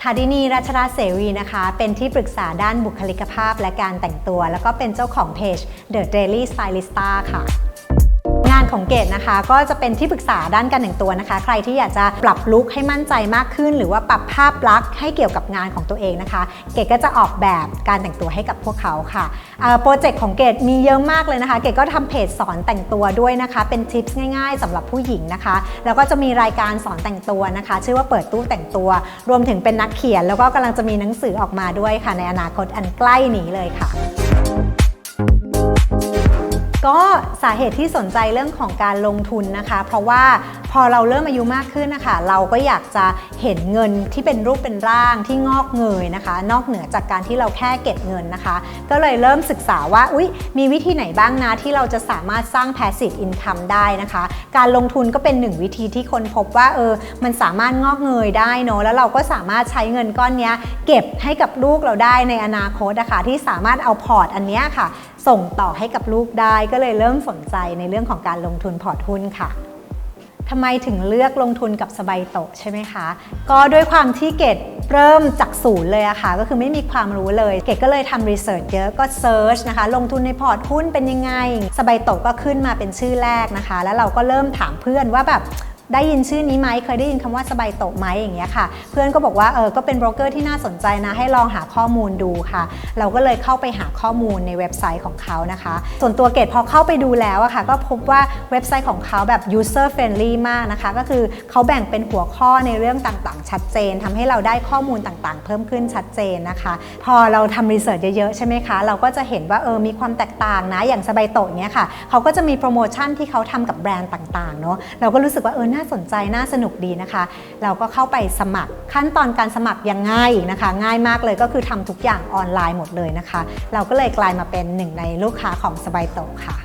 ธาดินีรัชราเสวีนะคะ เป็นที่ปรึกษาด้านบุคลิกภาพและการแต่งตัว แล้วก็เป็นเจ้าของเพจ The Daily Stylista ค่ะ ของเกดนะคะ ก็จะเป็นที่ปรึกษาด้านการแต่งตัวนะคะ ใครที่อยากจะปรับลุคให้มั่นใจมากขึ้น หรือว่าปรับภาพลักษณ์ให้เกี่ยวกับงานของตัวเองนะคะ เกดก็จะออกแบบการแต่งตัวให้กับพวกเขาค่ะโปรเจกต์ของเกดมีเยอะมากเลยนะคะ เกดก็ทำเพจสอนแต่งตัวด้วยนะคะ เป็นทิปส์ง่ายๆสำหรับผู้หญิงนะคะ แล้วก็จะมีรายการสอนแต่งตัวนะคะ ชื่อว่าเปิดตู้แต่งตัว รวมถึงเป็นนักเขียน แล้วก็กำลังจะมีหนังสือออกมาด้วยค่ะ ในอนาคตอันใกล้นี้เลยค่ะก็ สาเหตุที่สนใจเรื่องของการลงทุนนะคะ เพราะว่าพอเราเริ่มอายุมากขึ้นนะคะ เราก็อยากจะเห็นเงินที่เป็นรูปเป็นร่างที่งอกเงยนะคะ นอกเหนือจากการที่เราแค่เก็บเงินนะคะ ก็เลยเริ่มศึกษาว่าอุ๊ยมีวิธีไหนบ้างนะที่เราจะสามารถสร้าง passive income ได้นะคะ การลงทุนก็เป็นหนึ่งวิธีที่คนพบว่าเออมันสามารถงอกเงยได้เนอะแล้วเราก็สามารถใช้เงินก้อนนี้เก็บให้กับลูกเราได้ในอนาคตนะคะที่สามารถเอาพอร์ตอันนี้ค่ะ ส่งต่อให้กับลูกได้ก็เลยเริ่มสนใจในเรื่องของการลงทุนพอร์ตหุ้นค่ะทำไมถึงเลือกลงทุนกับสบายโตะใช่ไหมคะ ก็ด้วยความที่เกดเริ่มจากศูนย์เลยอะค่ะ ก็คือไม่มีความรู้เลย เกดก็เลยทำรีเสิร์ชเยอะก็เซิร์ชนะคะ ลงทุนในพอร์ตหุ้นเป็นยังไง สบายโตะก็ขึ้นมาเป็นชื่อแรกนะคะ แล้วเราก็เริ่มถามเพื่อนว่าแบบ ได้ยินชื่อนี้ไหมเคยได้ยินคำว่าสบายโตะไหมอย่างเงี้ยค่ะ เพื่อนก็บอกว่าเออก็เป็นโบรกเกอร์ที่น่าสนใจนะให้ลองหาข้อมูลดูค่ะ เราก็เลยเข้าไปหาข้อมูลในเว็บไซต์ของเขานะคะ ส่วนตัวเกดพอเข้าไปดูแล้วอะค่ะ ก็พบว่าเว็บไซต์ของเขาแบบ user friendly มากนะคะ ก็คือเขาแบ่งเป็นหัวข้อในเรื่องต่างๆ ชัดเจนทำให้เราได้ข้อมูลต่างๆ เพิ่มขึ้นชัดเจนนะคะ พอเราทำรีเสิร์ชเยอะๆใช่ไหมคะเราก็จะเห็นว่าเออมีความแตกต่างนะอย่างสบายโตะเนี้ยค่ะเขาก็จะมีโปรโมชั่นที่เขาทำกับแบรนด์ต่างๆเนาะเราก็รู้สึกว่าเออน่าสนใจน่าสนุกดีนะคะ เราก็เข้าไปสมัครขั้นตอนการสมัครยังง่ายอีกนะคะ ง่ายมากเลยก็คือทำทุกอย่างออนไลน์หมดเลยนะคะ เราก็เลยกลายมาเป็นหนึ่งในลูกค้าของสบายโตะค่ะ